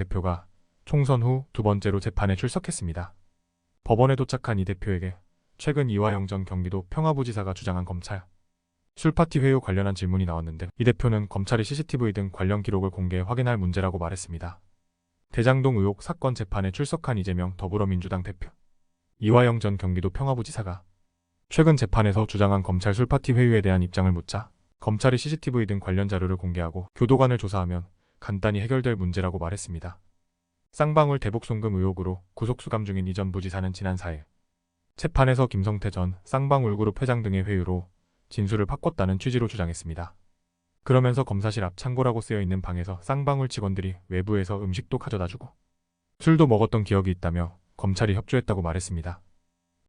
대표가 총선 후 두 번째로 재판에 출석했습니다. 법원에 도착한 이 대표에게 최근 이화영 전 경기도 평화부지사가 주장한 검찰 술파티 회유 관련한 질문이 나왔는데 이 대표는 검찰이 CCTV 등 관련 기록을 공개해 확인할 문제라고 말했습니다. 대장동 의혹 사건 재판에 출석한 이재명 더불어민주당 대표 이화영 전 경기도 평화부지사가 최근 재판에서 주장한 검찰 술파티 회유에 대한 입장을 묻자 검찰이 CCTV 등 관련 자료를 공개하고 교도관을 조사하면 간단히 해결될 문제라고 말했습니다. 쌍방울 대북 송금 의혹으로 구속 수감 중인 이전 부지사는 지난 4일 재판에서 김성태 전 쌍방울그룹 회장 등의 회유로 진술을 바꿨다는 취지로 주장했습니다. 그러면서 검사실 앞 창고라고 쓰여 있는 방에서 쌍방울 직원들이 외부에서 음식도 가져다 주고 술도 먹었던 기억이 있다며 검찰이 협조했다고 말했습니다.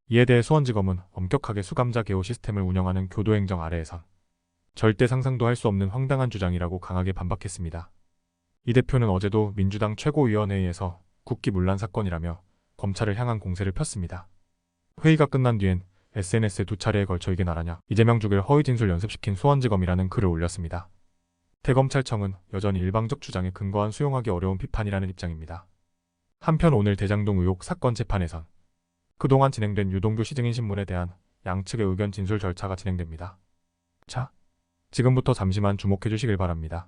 이에 대해 수원지검은 엄격하게 수감자 개호 시스템을 운영하는 교도행정 아래에선 절대 상상도 할 수 없는 황당한 주장이라고 강하게 반박했습니다. 이 대표는 어제도 민주당 최고위원회의에서 국기 문란 사건이라며 검찰을 향한 공세를 폈습니다. 회의가 끝난 뒤엔 SNS에 두 차례에 걸쳐 이게 나라냐 이재명 죽일 허위 진술 연습시킨 수원지검이라는 글을 올렸습니다. 대검찰청은 여전히 일방적 주장에 근거한 수용하기 어려운 비판이라는 입장입니다. 한편 오늘 대장동 의혹 사건 재판에선 그동안 진행된 유동규 시 증인 신문에 대한 양측의 의견 진술 절차가 진행됩니다. 자, 지금부터 잠시만 주목해 주시길 바랍니다.